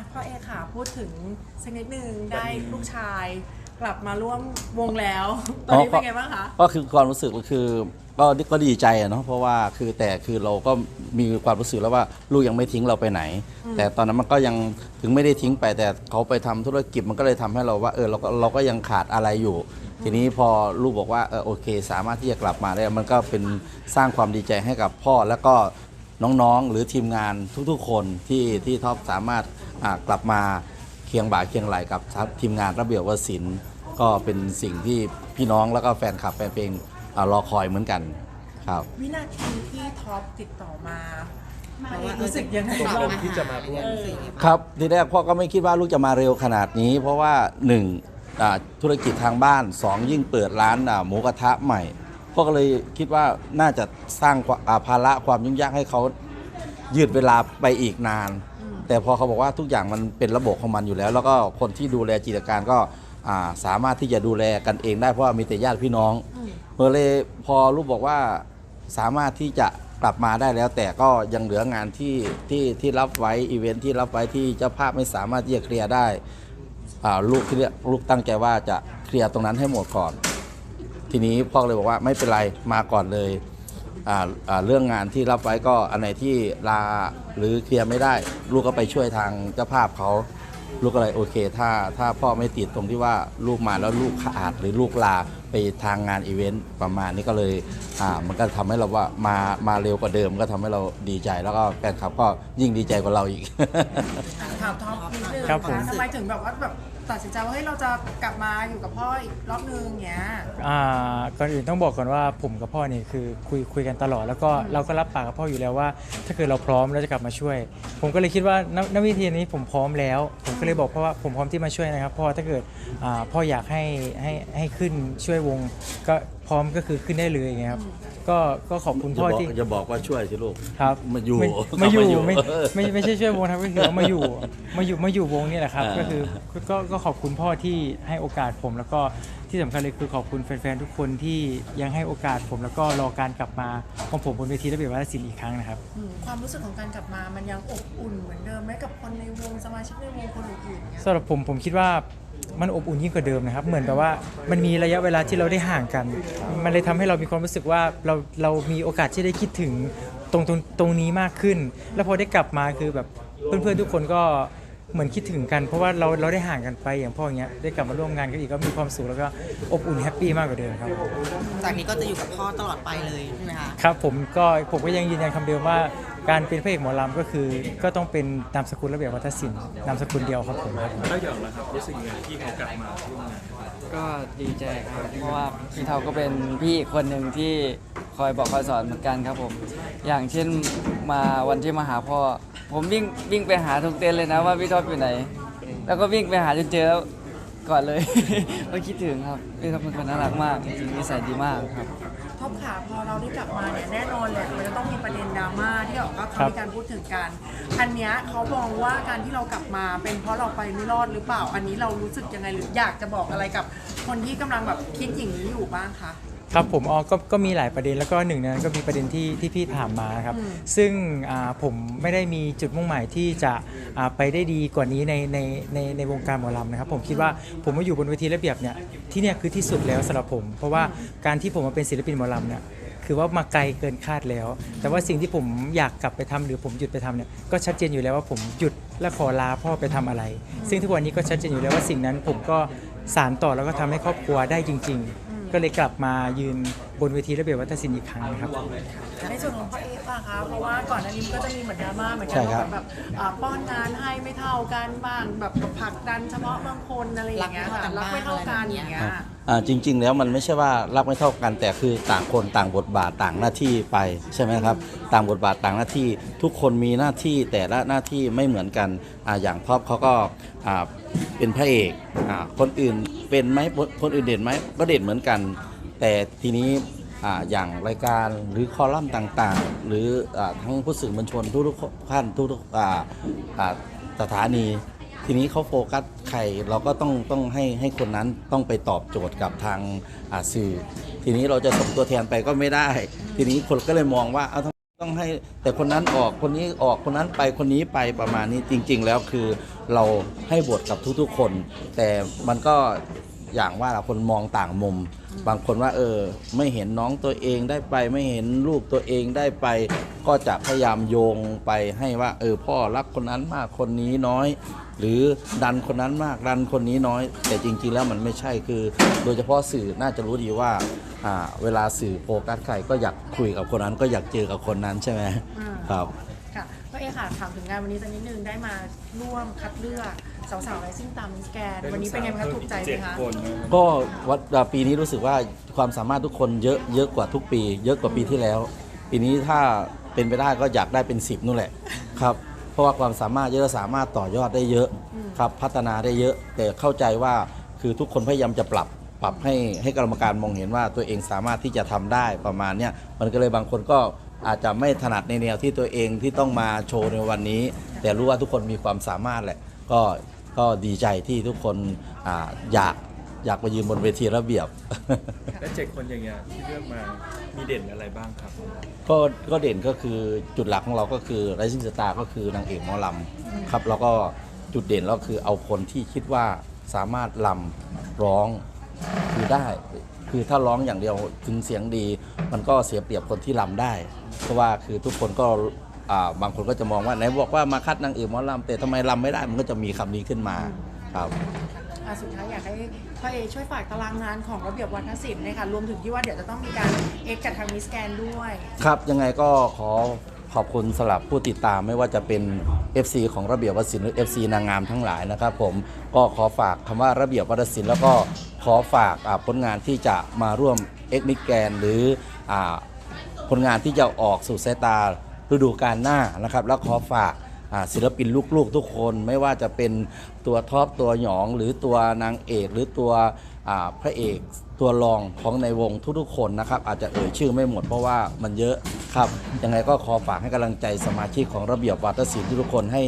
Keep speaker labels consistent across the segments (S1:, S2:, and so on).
S1: อะพ่อเอค่ะพูดถึงสักนิดนึงได้ลูกชายกลับมาร่วมวงแล้ว ตอนนี้เป็นไงบ้างคะ
S2: ก็คือความรู้สึกก็คือก็ก็ดีใจอะเนาะเพราะว่าคือแต่คือเราก็มีความรู้สึกแล้วว่าลูกยังไม่ทิ้งเราไปไหน แต่ตอนนั้นมันก็ยังถึงไม่ได้ทิ้งไปแต่เขาไปทำธุรกิจมันก็เลยทำให้เราว่าเออเราก็เราก็ยังขาดอะไรอยู่ ทีนี้พอลูกบอกว่าเออโอเค สามารถที่จะกลับมาได้มันก็เป็นสร้างความดีใจให้กับพ่อแล้วก็ น้องๆ หรือทีมงานทุกๆ คนที่ที่ท็อปสามารถอ่ากลับมาเคียงบ่าเคียงไหลกับทีมงานระเบียบวศิลป์ก็เป็นสิ่งที่พี่น้องแล้วก็แฟนคลับแฟนเพลงอ่ารอคอยเหมือนกันครับ
S1: วินาทีที่ท็อปติดต่อมาพ่อเอรู้สึกยังไง
S3: ตก
S1: บ้าง
S3: ลงที่จะมาร่วม
S2: ครับทีแรกพ่อก็ไม่คิดว่าลูกจะมาเร็วขนาดนี้ เพราะว่าหนึ่งอ่าธุรกิจทางบ้านสองยิ่งเปิดร้านอ่าหมูกระทะใหม่พ่อ ก็เลยคิดว่าน่าจะสร้างความอ่าภาระความยุ่งยากให้เขายืดเวลาไปอีกนาน แต่พอเขาบอกว่าทุกอย่างมันเป็นระบบของมันอยู่แล้ว แล้วก็คนที่ดูแลกิจการก็อ่าสามารถที่จะดูแลกันเองได้เพราะว่ามีแต่ญาติพี่น้องเมื่อเลยพอลูกบอกว่าสามารถที่จะกลับมาได้แล้ว แต่ก็ยังเหลืองานที่ที่ที่รับไว้อีเวนท์ที่รับไว้ที่เจ้าภาพไม่สามารถที่จะเคลียร์ได้อ่าลูกที่เรียกลูกตั้งใจว่าจะเคลียร์ตรงนั้นให้หมดก่อน ทีนี้พ่อเลยบอกว่าไม่เป็นไรมาก่อนเลยอ่าอ่าเรื่องงานที่รับไว้ก็อันไหนที่ลาหรือเคลียร์ไม่ได้ ลูกก็ไปช่วยทางเจ้าภาพเขาลูกก็เลยโอเค ถ้าถ้าพ่อไม่ติดตรงที่ว่าลูกมาแล้วลูกขาดหรือลูกลาไปทางงานอีเวนต์ประมาณนี้ก็เลยอ่ามันก็ทำให้เราว่ามามาเร็วกว่าเดิมก็ทำให้เราดีใจ แล้วก็แฟนคลับก็ยิ่งดีใจกว่าเราอีก
S1: ถามท็อปนิดนึง
S4: ครับผม
S1: ทำไมถึงแบบว่าแบบ ตัดสินใจว่าเฮ้ยเราจะกลับมาอยู่กับพ่ออีกรอบนึงอย่างเงี้ย
S4: อ่าก่อนอื่นต้องบอกก่อนว่าผมกับพ่อเนี่ยคือคุยคุยกันตลอด แล้วก็เราก็รับปากกับพ่ออยู่แล้วว่า ถ้าเกิดเราพร้อมเราจะกลับมาช่วย ผมก็เลยคิดว่าณณวิธีนี้ผมพร้อมแล้ว ผมก็เลยบอกพ่อว่าผมพร้อมที่มาช่วยนะครับพ่อถ้าเกิดอ่าพ่ออยากให้ให้ให้ขึ้นช่วยวงก็พร้อมก็คือขึ้นได้เลยอย่างเงี้ยครับ ก็ก็ขอบคุณ
S2: จะ
S4: พ่อบ
S2: อก
S4: ที่
S2: จะบอกว่าช่วยสิลูก
S4: ครับ
S2: มาอยู่
S4: ไมาอยู่
S2: มาอยู่
S4: ไม่ไม่ไม่ใช่ช่วยวงครับก็คือว่ามาอยู่มาอยู่มาอยู่วงนี่แหละครับ
S2: อ่า
S4: ก็คือก็ก็ขอบคุณพ่อที่ให้โอกาสผม แล้วก็ที่สำคัญเลยคือขอบคุณแฟนๆทุกคนที่ยังให้โอกาสผมแล้วก็รอการกลับมาของผมบนเวทีระเบียบวัฒนศิลป์อีกครั้งนะครับ
S1: อืมความรู้สึกของการกลับมามันยังอบอุ่นเหมือนเดิมไหมกับคนในวงสมาชิกในวงคนอื่นๆเงี้ย
S4: สำหรับผมผมคิดว่า มันอบอุ่นยิ่งกว่าเดิมนะครับ เหมือนกับว่ามันมีระยะเวลาที่เราได้ห่างกัน มันเลยทำให้เรามีความรู้สึกว่าเราเรามีโอกาสที่ได้คิดถึงตรงตรงตรงนี้มากขึ้น แล้วพอได้กลับมาคือแบบเพื่อนๆทุกคนก็เหมือนคิดถึงกัน เพราะว่าเราเราได้ห่างกันไปอย่างพ่ออย่างเงี้ยได้กลับมาร่วมงานกันอีกก็มีความสุขแล้วก็อบอุ่นแฮปปี้มากกว่าเดิมครับ
S5: จากนี้ก็จะอยู่กับพ่อตลอดไปเลยใช่ไหมคะ
S4: ครับผมก็ผมก็ยังยืนยันคำเดิมว่า การเป็นพระเอกหมอลำก็คือ ก็ต้องเป็นนามสกุลระเบียบวัฒนศิลป์นามสกุลเดียวครับผมครับ
S3: แล้วอย่างไรครับรู้สึกยังไงที่เขากลับมาร่วมงาน
S6: ก็ดีใจครับเพราะว่าพี่เทาก็เป็นพี่อีกคนหนึ่งที่คอยบอกคอยสอนเหมือนกันครับผม อย่างเช่นมาวันที่มาหาพ่อ ผมวิ่งวิ่งไปหาทุกเต็นเลยนะว่าพี่ท็อปอยู่ไหน แล้วก็วิ่งไปหาจนเจอแล้วก่อนเลย ก็คิดถึงครับพี่ท็อปเป็นคนน่ารักมากจริงๆนิสัยดีมากครับ
S1: ท็อปขาพอเราได้กลับมาเนี่ยแน่นอนแหละมันจะต้องมีประเด็นดราม่าที่ออกมาเขามีการพูดถึงกันอันเนี้ยเขามองว่าการที่เรากลับมาเป็นเพราะเราไปไม่รอดหรือเปล่า อันนี้เรารู้สึกยังไงหรืออยากจะบอกอะไรกับคนที่กำลังแบบคิดอย่างนี้อยู่บ้างคะ
S4: ครับผมอ๋อก็ก็มีหลายประเด็นแล้วก็หนึ่งในนั้นก็มีประเด็นที่ที่พี่ถามมานะครับ
S1: อืม
S4: ซึ่งอ่าผมไม่ได้มีจุดมุ่งหมายที่จะอ่าไปได้ดีกว่านี้ในในในในวงการหมอลำนะครับ ผมคิดว่าผมมาอยู่บนเวทีระเบียบเนี่ยที่เนี่ยคือที่สุดแล้วสำหรับผม เพราะว่าการที่ผมมาเป็นศิลปินหมอลำเนี่ยคือว่ามาไกลเกินคาดแล้ว แต่ว่าสิ่งที่ผมอยากกลับไปทำหรือผมหยุดไปทำเนี่ยก็ชัดเจนอยู่แล้วว่าผมหยุดและขอลาพ่อไปทำอะไร ซึ่งทุกวันนี้ก็ชัดเจนอยู่แล้วว่าสิ่งนั้นผมก็สานต่อแล้วก็ทำให้ครอบครัวได้จริง ๆ ก็เลยกลับมายืนบนเวทีระเบียบวัฒนศิลป์อีกครั้งนะครับ
S1: ในส่วนของพ่อเอฟอะคะเพราะว่าก่อนหน้านี้มันก็จะมีเหมือนดราม่าเหมือนกั
S2: ใช่
S1: น
S2: ครั
S1: ว่า
S2: บ
S1: แบบอ่าป้อนงานให้ไม่เท่ากันบ้างแบบผลักดันเฉพาะบางคนอะไรอย่างเงี้ยค่ะ
S5: รั
S1: รัก
S5: กไม่
S1: ไม่
S5: เท่า
S1: เท่า
S5: กั
S1: กัน
S5: น
S1: อย่างเงี้ย
S2: อ่าจริง ๆ แล้วมันไม่ใช่ว่ารักไม่เท่ากันแต่คือต่างคนต่างบทบาทต่างหน้าที่ไปใช่ไหมครับต่างบทบาทต่างหน้าที่ ทุกคนมีหน้าที่แต่ละหน้าที่ไม่เหมือนกันออย่างท็อปเขาก็เป็นพระเอกอคนอื่นเป็นไหมคนอื่นเด่นไหมก็เด่นเหมือนกัน แต่ทีนี้ออย่างรายการหรือคอลัมน์ต่างๆ หรืออทั้งผู้สื่อมวลชนทุกๆท่านทุกๆสถานี ทีนี้เขาโฟกัสใครเราก็ต้องต้องให้ให้คนนั้นต้องไปตอบโจทย์กับทางอ่าสื่อ ทีนี้เราจะส่งตัวแทนไปก็ไม่ได้ ทีนี้คนก็เลยมองว่าเอาต้องให้แต่คนนั้นออกคนนี้ออกคนนั้นไปคนนี้ไปประมาณนี้จริง ๆ แล้วคือเราให้บทกับทุกๆคน แต่มันก็อย่างว่าละคนมองต่างมุม บางคนว่าเออไม่เห็นน้องตัวเองได้ไป ไม่เห็นลูกตัวเองได้ไป ก็จะพยายามโยงไปให้ว่า เออพ่อรักคนนั้นมากคนนี้น้อย หรือดันคนนั้นมากดันคนนี้น้อย แต่จริง ๆ แล้วมันไม่ใช่คือ โดยเฉพาะสื่อน่าจะรู้ดีว่าอ่าเวลาสื่อโฟกัสใครก็อยากคุยกับคนนั้น ก็อยากเจอกับคนนั้นใช่ไหม
S1: อืม
S2: ครับ
S1: ค่ะก็เอค่ะถามถึงงานวันนี้สักนิดนึงได้มาร่วมคัดเลือกสาวๆไรซิ่งตามมิสแกน วันนี้เป็นไงบ้างคะถูกใจไหม
S3: เจ็ด
S1: คะ
S3: คนนะครับ
S2: ก็วัดปีนี้รู้สึกว่าความสามารถทุกคนเยอะเยอะกว่าทุกปี เยอะกว่าปีที่แล้ว ปีนี้ถ้าเป็นไปได้ก็อยากได้เป็น 10นู่นแหละครับ เพราะว่าความสามารถเยอะสามารถต่อยอดได้เยอะครับพัฒนาได้เยอะ แต่เข้าใจว่าคือทุกคนพยายามจะปรับปรับให้ให้กรรมการมองเห็นว่าตัวเองสามารถที่จะทำได้ประมาณเนี้ยมันก็เลยบางคนก็อาจจะไม่ถนัดในแนวที่ตัวเองที่ต้องมาโชว์ในวันนี้ แต่รู้ว่าทุกคนมีความสามารถแหละก็ก็ดีใจที่ทุกคนอาอยาก อยากมายืนบนเวทีระเบียบ
S3: และเจ็ดคนอย่างเงี้ยที่เลือกมามีเด่นอะไรบ้างครับ
S2: ก็ก็เด่นก็คือจุดหลักของเราก็คือ Rising Star ก็คือนางเอกหมอลำครับแล้วก็จุดเด่นเราคือเอาคนที่คิดว่าสามารถลำร้องคือได้ คือถ้าร้องอย่างเดียวถึงเสียงดี มันก็เสียเปรียบคนที่ลำได้ เพราะว่าคือทุกคนก็อ่าบางคนก็จะมองว่าไหนบอกว่ามาคัดนางเอกหมอลำแต่ทำไมลำไม่ได้มันก็จะมีคำนี้ขึ้นมาครับ
S1: อะสุดท้ายอยากให้พ่อเอช่วยฝากตารางงานของระเบียบวัฒนศิลป์นะคะรวมถึงที่ว่าเดี๋ยวจะต้องมีการเอ็กกับทางมิสแกนด้วย
S2: ครับ ยังไงก็ขอขอบคุณสำหรับผู้ติดตามไม่ว่าจะเป็น FC ของระเบียบวัฒนศิลป์หรือ FC นางงามทั้งหลายนะครับผมก็ขอฝากคำว่าระเบียบวัฒนศิลป์แล้วก็ขอฝากอ่าผลงานที่จะมาร่วมเอ็กมิแกนหรืออาผลงานที่จะออกสู่สายตาฤดูกาลหน้านะครับ แล้วขอฝาก ศิลปินลูกๆทุกคน ไม่ว่าจะเป็นตัวท็อปตัวหยองหรือตัวนางเอกหรือตัวพระเอกตัวรองของในวงทุกๆคนนะครับ อาจจะเอ่ยชื่อไม่หมดเพราะว่ามันเยอะครับ ยังไงก็ขอฝากให้กำลังใจสมาชิกของระเบียบวัฒนศิลป์ทุกคนให้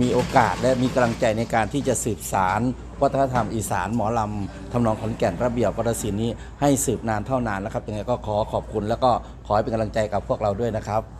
S2: มีโอกาสและมีกำลังใจในการที่จะสืบสารวัฒนธรรมอีสานหมอลำทำนองขอนแก่นระเบียบวัฒนศิลป์นี้ให้สืบนานเท่านานนะครับยังไงก็ขอขอบคุณแล้วก็ขอให้เป็นกำลังใจกับพวกเราด้วยนะครับ